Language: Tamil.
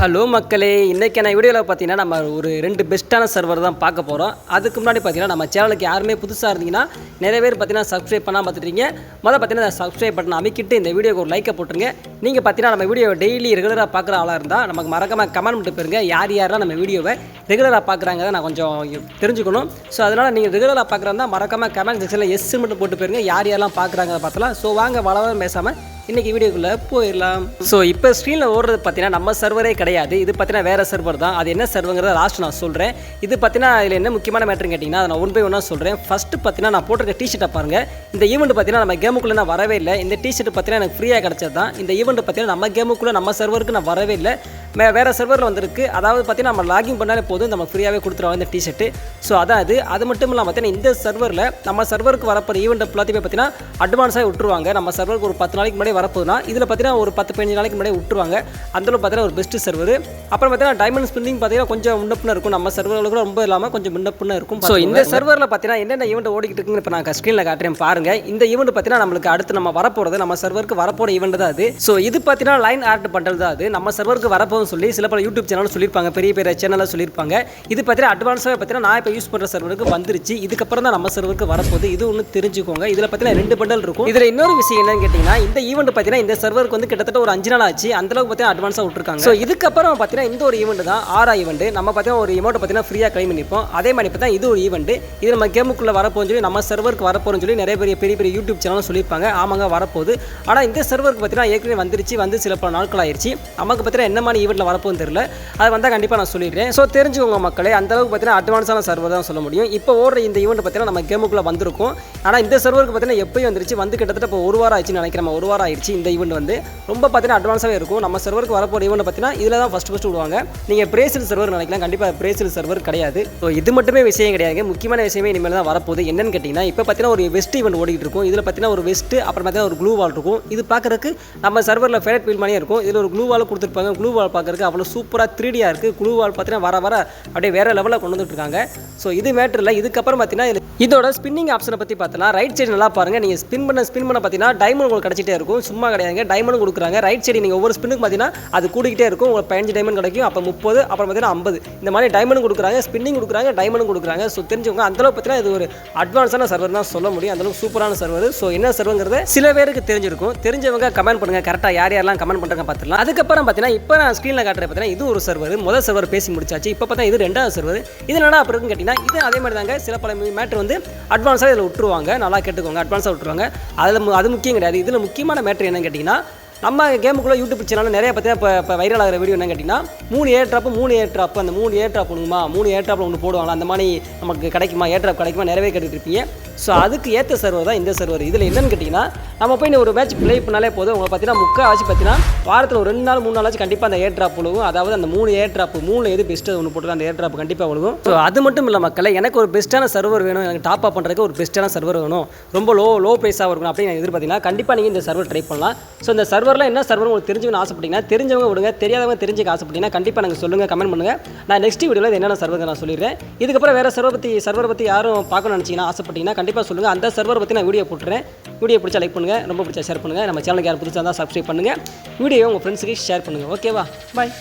ஹலோ மக்களே. இன்றைக்கான வீடியோவில் பார்த்தீங்கன்னா நம்ம ஒரு ரெண்டு பெஸ்ட்டான சர்வர் தான் பார்க்க போகிறோம் அதுக்கு முன்னாடி பார்த்தீங்கன்னா நம்ம சேனலுக்கு யாருமே புதுசாக இருந்தீங்கன்னா நிறைய பேர் பார்த்தீங்கன்னா சப்ஸ்கிரைப் பண்ணால் பார்த்துட்டீங்க முதல்ல பார்த்தீங்கன்னா சப்ஸ்கிரைப் பண்ண அமைக்கிட்டு இந்த வீடியோக்கு ஒரு லைக்கை போட்டுருங்க. நீங்கள் பார்த்தீங்கன்னா நம்ம வீடியோ டெய்லி ரெகுலராக பார்க்குற ஆளாக இருந்தால் நமக்கு மறக்காமல் கமெண்ட் பண்ணிட்டு போயிருங்க யார் யாரெல்லாம் நம்ம வீடியோவை ரெகுலராக பார்க்குறாங்க நான் கொஞ்சம் தெரிஞ்சுக்கணும். ஸோ அதனால் நீங்கள் ரெகுலராக பார்க்குறதா மறக்காமல் கமெண்ட் செக்ஷனில் எஸ் மட்டும் போட்டு போயிருங்க. யார் யாரெல்லாம் பார்க்குறாங்க பார்த்தலாம் ஸோ வாங்க வளவரம் பேசாமல் இன்றைக்கி வீடியோக்குள்ளே போயிடலாம். ஸோ இப்போ ஸ்க்ரீனில் ஓடுறது பார்த்தீங்கன்னா நம்ம சர்வரே கிடையாது. இது பார்த்தீங்கன்னா வேறு சர்வர் தான். அது என்ன சர்வங்கிறத லாஸ்ட் நான் சொல்கிறேன் இது பார்த்தீங்கன்னா இதில் என்ன முக்கியமான மேட்ருன்னு கேட்டிங்கன்னா அதை நான் ஒன் பை ஒன்னாக சொல்கிறேன் ஃபஸ்ட்டு பார்த்தீங்கன்னா நான் போட்டிருக்க டிஷர்ட்டை பாருங்கள் இந்த ஈவெண்ட் பார்த்தீங்கன்னா நம்ம கேமுக்குள்ளே நான் வரவே இல்லை. இந்த டிஷர்ட் பார்த்தீங்கன்னா எனக்கு ஃப்ரீயாக கிடச்சது தான் இந்த ஈவெண்ட் பார்த்தீங்கன்னா நம்ம கேமுக்குள்ளே நம்ம சர்வருக்கு நான் வரவே இல்லை. வே வேறு சர்வரில் வந்திருக்கு. அதாவது பார்த்தீங்கன்னா நம்ம லாகின் பண்ணாலே போதும். நம்ம ஃப்ரீயாகவே கொடுத்துருவாங்க இந்த டிஷர்ட்டு ஸோ அதான் அது அது மட்டும் இல்லாமல் பார்த்தீங்கன்னா இந்த சர்வரில் நம்ம சர்வருக்கு வரப்போகிற ஈவெண்ட் எல்லாத்தையுமே பார்த்தீங்கன்னா அட்வான்ஸாக விட்டுருவாங்க. நம்ம சர்வருக்கு ஒரு பத்து நாளைக்கு முன்னாடி வரப்போகுதுன்னா இதில் பார்த்தீங்கன்னா ஒரு பத்து பதினஞ்சு நாளைக்கு முன்னாடி விட்டுருவாங்க. அந்தளவு பார்த்தீங்கன்னா ஒரு பெஸ்ட் சர்வர் அப்புறம் பார்த்தீங்கன்னா டைமண்ட் ஸ்பின்னிங் பார்த்தீங்கன்னா கொஞ்சம் முன்னப்புன்னு இருக்கும். நம்ம சர்வரில் கூட ரொம்ப இல்லாமல் கொஞ்சம் முன்னப்புன்னு இருக்கும். ஸோ இந்த சர்வரில் பார்த்தீங்கன்னா என்னென்ன ஈவெண்ட் ஓடிக்கிட்டு இருக்குன்னு இப்போ நான் ஸ்க்ரீனில் காட்டுறேன் பாருங்க. இந்த ஈவெண்ட் பார்த்தீங்கன்னா நம்மளுக்கு அடுத்து நம்ம வரப்போகிறது நம்ம சர்வருக்கு வரப்போகிற ஈவெண்ட் தான் அது. ஸோ இது பார்த்தீங்கன்னா லைன் ஆர்ட் பண்ணுறது தான் அது. நம்ம சர்வருக்கு வரப்போகுதுன்னு சொல்லி சில பல யூடியூப் சேனல் சொல்லியிருப்பாங்க. பெரிய பெரிய சேனலாக சொல்லியிருப்பாங்க. இது பார்த்தீங்கன்னா அட்வான்ஸாக பார்த்தீங்கன்னா நான் இப்போ யூஸ் பண்ணுற சர்வருக்கு வந்துருச்சு. இதுக்கப்புறம் தான் நம்ம சர்வருக்கு வரப்போகுது. இது ஒன்று தெரிஞ்சுக்கோங்க. இதில் பார்த்தீங்கன்னா ரெண்டு பண்டல் இருக்கும். இதில் இன்னொரு விஷயம் என்னன்னு கேட்டிங்கன்னா இந்த ஈவெண்ட் பார்த்தீங்கன்னா இந்த சர்வருக்கு வந்து கிட்டத்தட்ட ஒரு அஞ்சு நாள் ஆச்சு. அந்த அளவுக்கு பார்த்தீங்கன்னா அட்வான்ஸாக விட்டுருக்காங்க. ஸோ இதுக்கப்புறம் பார்த்தீங்கன்னா இந்த ஒரு ஈவெண்ட் தான் ஆறா ஈவெண்ட் நம்ம பார்த்தீங்கன்னா ஒரு அமௌண்ட் பார்த்தீங்கன்னா ஃப்ரீயாக கிளைம் பண்ணிப்போம். அதே மாதிரி பார்த்தா இது ஒரு ஈவெண்ட் இது நம்ம கேமுக்குள்ளே வரப்போன்னு சொல்லி நம்ம சர்வருக்கு வரப்போன்னு சொல்லி நிறைய பெரிய பெரிய பெரிய யூடியூப் சேனலும் சொல்லியிருப்பாங்க. ஆமாங்க வரப்போகுது. ஆனால் இந்த சர்வருக்கு பார்த்தீங்கன்னா ஏற்கனவே வந்துருச்சு. வந்து சில பல நாட்கள் ஆயிடுச்சு நமக்கு பார்த்தீங்கன்னா என்ன மாதிரி ஈவெண்ட்டில் வரப்போன்னு தெரியல. அது வந்தால் கண்டிப்பாக நான் சொல்லிடுறேன். ஸோ தெரிஞ்சுக்கோங்க மக்களே அந்த அளவுக்கு பார்த்தீங்கன்னா அட்வான்ஸான சர்வர் தான் சொல்ல முடியும். இப்போ ஓடுற இந்த ஈவெண்ட் பார்த்தீங்கன்னா நம்ம கேமுக்குள்ளே வந்திருக்கும். ஆனால் இந்த சர்வருக்கு பார்த்தீங்கன்னா எப்பயும் வந்துருச்சு. வந்து கிட்டத்தட்ட இப்போ ஒரு வாரம் ஆயிடுச்சுன்னு நினைக்கிறேன் நம்ம. ஒரு வாரம் ஆயிடுச்சு இந்த ஈவெண்ட் வந்து. ரொம்ப பார்த்தீங்கன்னா அட்வான்ஸாகவே இருக்கும். நம்ம சர்வருக்கு வரப்போகிற ஈவெண்ட் பார்த்தீங்கன்னா இதில் தான் ஃபஸ்ட் ஃபஸ்ட்டு விடுவாங்க. நீங்கள் பிரேசில் சர்வர் நினைக்கலாம். கண்டிப்பாக பிரேசில் சர்வர் கிடையாது. ஸோ இது மட்டுமே விஷயம் கிடையாது முக்கியமான விஷயமே இனிமேல் தான் வரப்போகுது. என்னன்னு கேட்டிங்கன்னா இப்போ பார்த்தீங்கன்னா ஒரு வெஸ்ட் ஈவெண்ட் ஓடிட்டு இருக்கும். இதில் பார்த்தீங்கன்னா ஒரு வெஸ்ட்டு அப்புறம் பார்த்தீங்கன்னா ஒரு க்ளூ வால் இருக்கும். இது பார்க்குறதுக்கு நம்ம சர்வரில் ஃபேரட் ஃபீல் மாதிரியே இருக்கும். இதில் ஒரு க்ளூ வால் கொடுத்துருப்பாங்க. க்ளூ வால் பார்க்குறதுக்கு அவ்வளோ சூப்பராக த்ரீடியாக இருக்குது குழுவால் பார்த்தீங்கன்னா வர வர அப்படியே வேறு லெவலில் கொண்டு வந்துட்டுருக்காங்க ஸோ இது மேட்ரு இல்லை. இதுக்கப்புறம் பார்த்தீங்கன்னா இதோட ஸ்பின்னிங் ஆப்ஷனை பற்றி பார்த்தோன்னா ரைட் சைடு நல்லா பாருங்கள் நீங்கள் ஸ்பின் பண்ண ஸ்பின் பண்ண பார்த்தீங்கன்னா டைமண்ட் உங்களுக்கு கிடச்சிட்டே இருக்கும். சும்மா கிடையாதுங்க. டைமண்ட் கொடுக்குறாங்க. ரைட் சைடு நீங்கள் ஒவ்வொரு ஸ்பின்னுக்கு பார்த்தீங்கன்னா அது கூடிக்கிட்டே இருக்கும். உங்களுக்கு பதினஞ்சு டைமண்ட் கிடைக்கும். அப்போ முப்பது அப்புறம் பார்த்தீங்கன்னா ஐம்பது. இந்த மாதிரி டைமண்ட் கொடுக்குறாங்க. ஸ்பின்னிங் கொடுக்குறாங்க. டைமண்ட் கொடுக்குறாங்க. ஸோ தெரிஞ்சுக்கோங்க அந்தளவு பார்த்தீங்கன்னா இது ஒரு அட்வான்ஸான சர்வர் தான் சொல்ல முடியும். அந்தளவுக்கு சூப்பரான சர்வர் ஸோ என்ன சர்வங்கிறத சில பேருக்கு தெரிஞ்சிருக்கும். தெரிஞ்சவங்க கமெண்ட் பண்ணுங்க. கரெக்டாக யார் யாரெல்லாம் கமெண்ட் பண்ணுறாங்க பார்த்துக்கலாம் அதுக்கப்புறம் பார்த்தீங்கன்னா இப்போ நான் ஸ்க்ரீனில் காட்டுறேன் பார்த்தீங்கன்னா இது ஒரு சர்வர் முதல் சர்வர் பேசி முடிச்சாச்சு. இப்போ பார்த்தா இது ரெண்டாவது சர்வர் இது என்னடா அப்படி இருக்குன்னு கேட்டிங்கன்னா இது அதே மாதிரி தாங்க. சில பல மேட்ரு வந்து அட்வான்ஸாக இதில் விட்டுருவாங்க. நல்லா கேட்டுக்கோங்க. அட்வான்ஸாக விட்டுருவாங்க. அதில் அது முக்கியம் கிடையாது. இதில் முக்கியமான மேட்ரு என்னன்னு கேட்டிங்கன்னா நம்ம கேமுக்குள்ளே யூடியூப் சேனலில் நிறைய பார்த்தீங்கன்னா இப்போ இப்போ வைரல் ஆகிற வீடியோ என்ன கேட்டிங்கன்னா மூணு ஏர் ட்ராப்பு மூணு ஏர் ட்ராப் அந்த மூணு ஏர் ட்ராப் ஒன்றுமா மூணு ஏர் ட்ராப்பில் ஒன்று போடுவாங்களா? அந்த மாதிரி நமக்கு கிடைக்குமா? ஏர் ட்ராப் கிடைக்குமா? நிறையவே கேட்டுட்டு இருப்பீங்க. ஸோ அதுக்கு ஏற்ற சர்வர் தான் இந்த சர்வர் இதில் என்னென்னு கேட்டிங்கன்னா நம்ம போய் ஒரு மேட்ச் ப்ளே பண்ணாலே போதும். உங்களை பார்த்தீங்கன்னா முக்கால்வாசி பார்த்தீங்கன்னா வாரத்தில் ஒரு ரெண்டு நாள் மூணு நாளாச்சும் கண்டிப்பாக அந்த ஏர் ட்ராப் விழுகும். அதாவது அந்த மூணு ஏர் ட்ராப் மூணு எது பெஸ்ட்டு ஒன்று போட்டு அந்த ஏர் ட்ராப் கண்டிப்பாக விழுகும். ஸோ அது மட்டும் இல்லை மக்களை எனக்கு ஒரு பெஸ்ட்டான சர்வர் வேணும். எனக்கு டாப் அப் பண்ணுறதுக்கு ஒரு பெஸ்ட்டான சர்வர் வேணும். ரொம்ப லோ லோ ப்ரைஸாக இருக்கணும் அப்படின்னு நான் எதிர்பார்த்தீங்கன்னா கண்டிப்பாக நீங்கள் இந்த சர்வர் ட்ரை பண்ணலாம். ஸோ இந்த சர்வரில் என்ன சர்வர் உங்களுக்கு தெரிஞ்சுக்கணும் ஆசைப்பட்டீங்கன்னா தெரிஞ்சவங்க விடுங்க. தெரியாதவங்க தெரிஞ்சுக்க ஆசைப்பட்டீங்கன்னா கண்டிப்பாக நாங்கள் சொல்லுங்கள் கமெண்ட் பண்ணுங்கள் நான் நெக்ஸ்ட் வீடியோவில் என்னென்ன சர்வர் நான் சொல்லிடுறேன். இதுக்கப்புறம் வேறு சர்வர் பற்றி சர்வர் பற்றி யாரும் பார்க்கணும்னு நினச்சிங்கன்னா ஆசைப்பட்டீங்கன்னா கண்டிப்பாக சொல்லுங்கள் அந்த சர்வர் பற்றி நான் வீடியோ போட்டுறேன். வீடியோ பிடிச்சா லைக் பண்ணுங்கள் ரொம்ப பிடிச்சா ஷேர் பண்ணுங்கள் நம்ம சேனலுக்கு யார் புதுசாக இருந்தால் சப்ஸ்கிரைப் பண்ணுங்கள் வீடியோ உங்கள் ஃப்ரெண்ட்ஸுக்கு ஷேர் பண்ணுங்கள் ஓகேவா பாய்